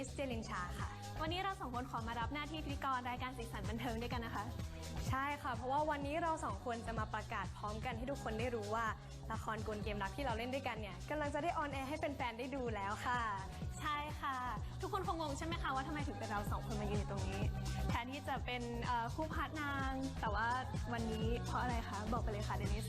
ิสเจลินชาค่ะ วันนี้เราสองคนขอมารับหน้าที่พิธีกรรายการสีสันบันเทิงด้วยกันนะคะ ใช่ค่ะ เพราะว่าวันนี้เราสองคนจะมาประกาศพร้อมกันให้ทุกคนได้รู้ว่าละครกลเกมรักที่เราเล่นด้วยกันเนี่ยกำลังจะได้ออนแอร์ให้แฟนๆได้ดูแล้วค่ะ กคนคงงงใช่ไหมคะว่าทำไมถึงเป็นเราสองคนมายืนอยู่ตรงนี้ แทนที่จะเป็นเอ่อคู่พาร์ทนาง แต่ว่าวันนี้เพราะอะไรคะ บอกไปเลยค่ะเดนิส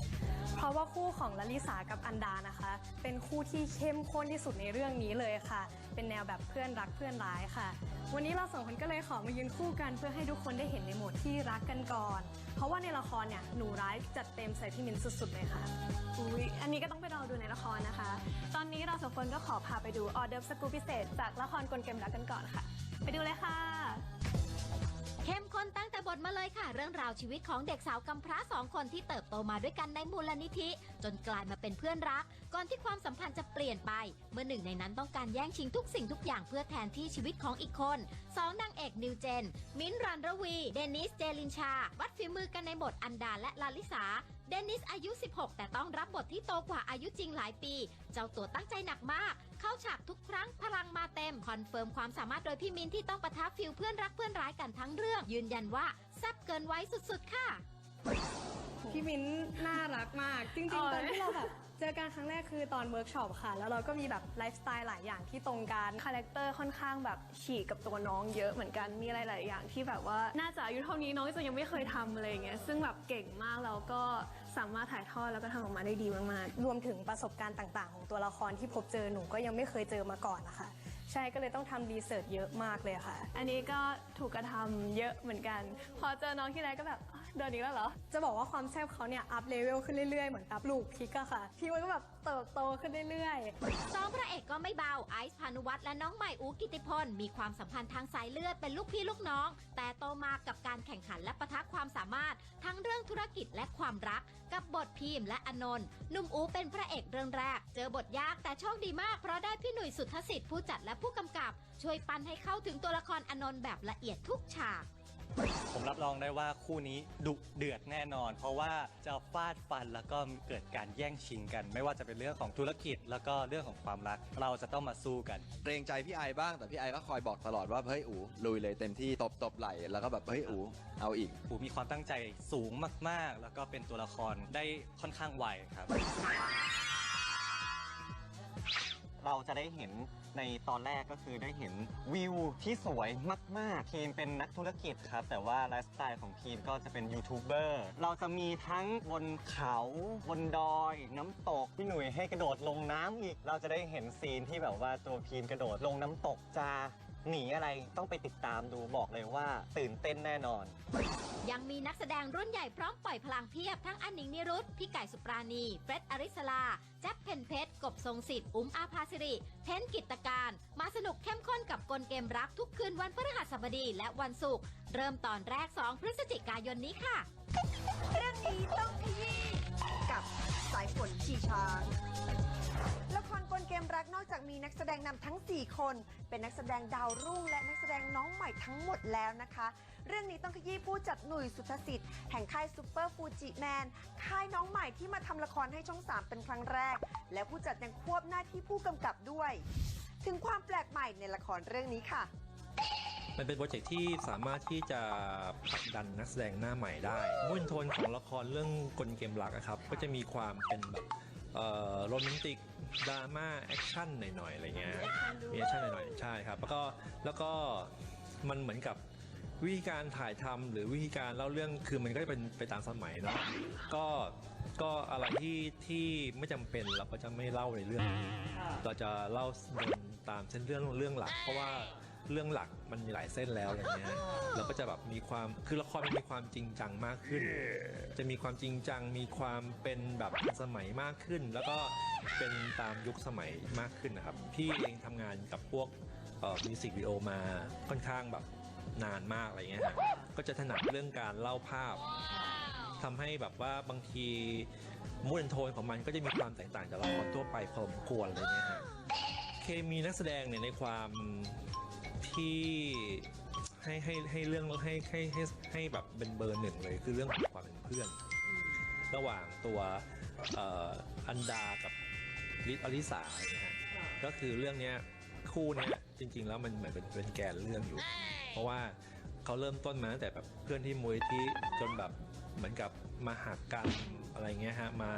เพราะว่าคู่ของลลิสากับอันดานะคะ เป็นคู่ที่เข้มข้นที่สุดในเรื่องนี้เลยค่ะ เป็นแนวแบบเพื่อนรักเพื่อนร้ายค่ะ วันนี้เราสองคนก็เลยขอมายืนคู่กันเพื่อให้ทุกคนได้เห็นในโหมดที่รักกันก่อน เพราะว่าในละครเนี่ยหนูร้ายจัดเต็มใส่พี่มินสุดๆเลยค่ะ อุ๊ยอันนี้ก็ต้องไปรอดูในละครนะคะ ตอนนี้เราสองคนก็ขอพาไปดูออเดิร์ฟสกูปพิเศษ จากละครกลเกมรักกันก่อนค่ะ ไปดูเลยค่ะ เข้มข้นตั้งแต่บทมาเลยค่ะ เรื่องราวชีวิตของเด็กสาวกำพร้าสองคนที่เติบโตมาด้วยกันในมูลนิธิ จนกลายมาเป็นเพื่อนรัก ก่อนที่ความสัมพันธ์จะเปลี่ยนไป เมื่อหนึ่งในนั้นต้องการแย่งชิงทุกสิ่งทุกอย่างเพื่อแทนที่ชีวิตของอีกคนสองนางเอกนิวเจน มิ้นท์รันรวี เดนิสเจลินชา วัดฝีมือกันในบทอันดาและลาลิสาเดนิสอายุ 16 แต่ต้องรับบทที่โตกว่าอายุจริงหลายปี เจ้าตัวตั้งใจหนักมาก เข้าฉากทุกครั้งพลัง มาเต็มคอนเฟิร์มความสามารถโดยพี่มินที่ต้องปะทะฟิลเพื่อนรักเพื่อนร้ายกันทั้งเรื่อง ยืนยันว่าแซ่บเกินไว้สุดๆค่ะ พี่มิ้นน่ารักมาก จริงอ๋อๆตอนที่เราแบบเจอกันครั้งแรกคือตอนเวิร์กช็อปค่ะ แล้วเราก็มีแบบไลฟ์สไตล์หลายอย่างที่ตรงกันคาแรคเตอร์ค่อนข้างแบบฉีกกับตัวน้องเยอะเหมือนกันมีอะไรหลายอย่างที่แบบว่าน่าจะอายุเท่านี้น้องจะยังไม่เคยทำอะไรอย่างเงี้ยซึ่งแบบเก่งมากแล้วก็สามารถถ่ายทอดแล้วก็ทำออกมาได้ดีมากรวมถึงประสบการณ์ต่าง ๆ ของตัวละครที่พบเจอหนูก็ยังไม่เคยเจอมาก่อนนะคะ ใช่ก็เลยต้องทำรีเสิร์ชเยอะมากเลยค่ะๆอันนี้ก็ถูกกระทำเยอะเหมือนกัน พอเจอน้องที่ไรก็แบบอะเดินอีกแล้วเหรอ จะบอกว่าความแซ่บเขาเนี่ยอัพเลเวลขึ้นเรื่อยๆ เหมือนอัพลูกพริกอะค่ะพี่มันก็แบบเติบโตขึ้นเรื่อยๆสองพระเอกก็ไม่เบาไอซ์พานุวัฒน์และน้องใหม่อูกิติพลมีความสัมพันธ์ทางสายเลือดเป็นลูกพี่ลูกน้อง แต่โตมากับการแข่งขันและปะทะความสามารถ ทั้งเรื่องธุรกิจและความรัก กับบทพีมและอนนท์หนุ่มอูเป็นพระเอกเรื่องแรก เจอบทยากแต่โชคดีมากเพราะได้พี่หนุ่ยสุทธสิทธิ์ผู้จัดและผู้กำกับ ช่วยปั้นให้เข้าถึงตัวละครอนนท์แบบละเอียดทุกฉาก ผมรับรองได้ว่าคู่นี้ดุเดือดแน่นอน เพราะว่าจะฟาดฟันแล้วก็เกิดการแย่งชิงกัน ไม่ว่าจะเป็นเรื่องของธุรกิจ แล้วก็เรื่องของความรัก เราจะต้องมาสู้กัน เกรงใจพี่ไอบ้างแต่พี่ไอก็คอยบอกตลอดว่าเฮ้ยอูลุยเลยเต็มที่ตบตบไหลแล้วก็แบบเฮ้ยอูเอาอีกผมมีความตั้งใจสูงมากๆ แล้วก็เป็นตัวละครได้ค่อนข้างไวครับ เราจะได้เห็นในตอนแรกก็คือได้เห็นวิวที่สวยมาก ๆ ทีมเป็นนักธุรกิจครับ แต่ว่าไลฟ์สไตล์ของทีมก็จะเป็นยูทูบเบอร์เราจะมีทั้งบนเขาบนดอยน้ำตก พี่หนุ่ยให้กระโดดลงน้ำอีก เราจะได้เห็นซีนที่แบบว่าตัวพีนกระโดดลงน้ำตกจะ หนีอะไรต้องไปติดตามดูบอกเลยว่า ตื่นเต้นแน่นอน ยังมีนักแสดงรุ่นใหญ่พร้อมปล่อยพลังเพียบทั้งอันหนิงนิรุตพี่ไก่สุปราณี เฟร็ดอริสลา แจ็คเพนเพชร กบทรงสิทธิ์ อุ้มอาภาสิริ เพ้นกิตการ มาสนุกเข้มข้นกับกลเกมรักทุกคืนวันพฤหัสบดีและวันศุกร์ เริ่มตอนแรก 2 พฤศจิกายนนี้ค่ะ เรื่องนี้ต้องขยี้กับสายฝนชีช้างละค ดงนำทั้ง 4 คน เป็นนักแสดงดาวรุ่ง และนักแสดงน้องใหม่ทั้งหมดแล้วนะคะ เรื่องนี้ต้องขยี้ผู้จัดหนุ่ยสุทธสิทธิ์แห่งค่ายซูเปอร์ฟูจิแมนค่ายน้องใหม่ที่มาทำละครให้ช่อง 3 เป็นครั้งแรก และผู้จัดยังควบหน้าที่ผู้กำกับด้วย ถึงความแปลกใหม่ในละครเรื่องนี้ค่ะมันเป็นโปรเจกต์ที่สามารถที่จะผลักดันนักแสดงหน้าใหม่ได้มุ่นโทนของละครเรื่องกลเกมหลักอะครับ ก็จะมีความเป็นแบบ โรแมนติกดราม่าแอคชั่นหน่อยๆอะไรเงี้ยมีแอคชั่นหน่อยๆใช่ครับ แล้วก็แล้วก็มันเหมือนกับวิธีการถ่ายทำหรือวิธีการเล่าเรื่องคือมันก็จะเป็นไปตามสมัยเนาะก็ก็อะไรที่ที่ไม่จำเป็นเราก็จะไม่เล่าในเรื่องนี้ เราจะเล่าเดินตามเส้นเรื่องเรื่องหลัก เพราะว่า เรื่องหลักมันมีหลายเส้นแล้วอะไรเงี้ยเราก็จะแบบมีความคือละครมันมีความจริงจังมากขึ้น จะมีความจริงจังมีความเป็นแบบทันสมัยมากขึ้น แล้วก็เป็นตามยุคสมัยมากขึ้นนะครับพี่เองทำงานกับพวกเอ่อมิวสิกวิดีโอมาค่อนข้างแบบนานมากอะไรเงี้ยฮะก็จะถนัดเรื่องการเล่าภาพทำให้แบบว่าบางทีมูดโทนของมันก็จะมีความแตกต่างจากละครทั่วไปพอสมควรอะไรเงี้ยฮะเคมีนักแสดงเนี่ยในความ ที่ให้ให้ให้เรื่องให้ให้ให้ให้แบบเป็นเบอร์หนึ่งเลยคือเรื่องของความเป็นเพื่อน ระหว่างตัวเอ่ออันดากับลิอลิสาเนี่ยฮะก็คือเรื่องเนี้ยคู่เนี้ยจริง ๆ แล้วมันเหมือนเป็นเป็นแกนเรื่องอยู่ เพราะว่าเขาเริ่มต้นมาตั้งแต่แบบเพื่อนที่มูลที่จนแบบเหมือนกับมาหักกันอะไรเงี้ยฮะมา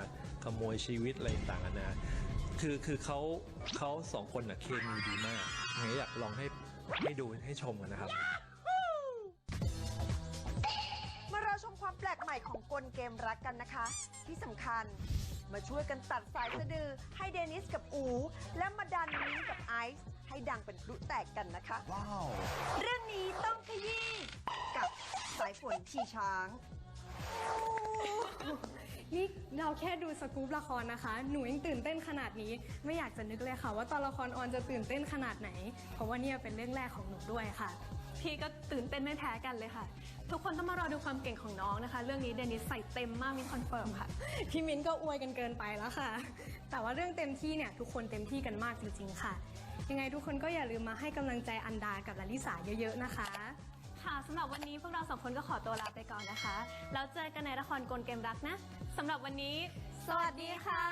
ขโมยชีวิตอะไรต่างๆนานา คือคือเขาเขาสองคนอะเคมีดีมากยังไงอยากลองให้ให้ดูให้ชมกันนะครับ มาเราชมความแปลกใหม่ของกลเกมรักกันนะคะ ที่สำคัญมาช่วยกันตัดสายสะดือให้เดนิสกับอู และมาดันมิ้นท์กับไอซ์ให้ดังเป็นพลุแตกกันนะคะ ว้าว เรื่องนี้ต้องขยี้กับสายฝนชีช้าง นี่เราแค่ดูสกู๊ปละครนะคะ หนูยังตื่นเต้นขนาดนี้ ไม่อยากจะนึกเลยค่ะ ว่าตอนละครออนจะตื่นเต้นขนาดไหน เพราะว่าเนี่ยเป็นเรื่องแรกของหนูด้วยค่ะ พี่ก็ตื่นเต้นไม่แพ้กันเลยค่ะ ทุกคนต้องมารอดูความเก่งของน้องนะคะ เรื่องนี้เดนิสใส่เต็มมากมีคอนเฟิร์มค่ะ พี่มิ้นก็อวยกันเกินไปแล้วค่ะ แต่ว่าเรื่องเต็มที่เนี่ยทุกคนเต็มที่กันมากจริงๆค่ะ ยังไงทุกคนก็อย่าลืมมาให้กำลังใจอันดากับลลิสาเยอะ ๆ นะคะค่ะ สำหรับวันนี้พวกเราสองคนก็ขอตัวลาไปก่อนนะคะ แล้วเจอกันในละครกลเกมรักนะสำหรับวันนี้ สวัสดีค่ะ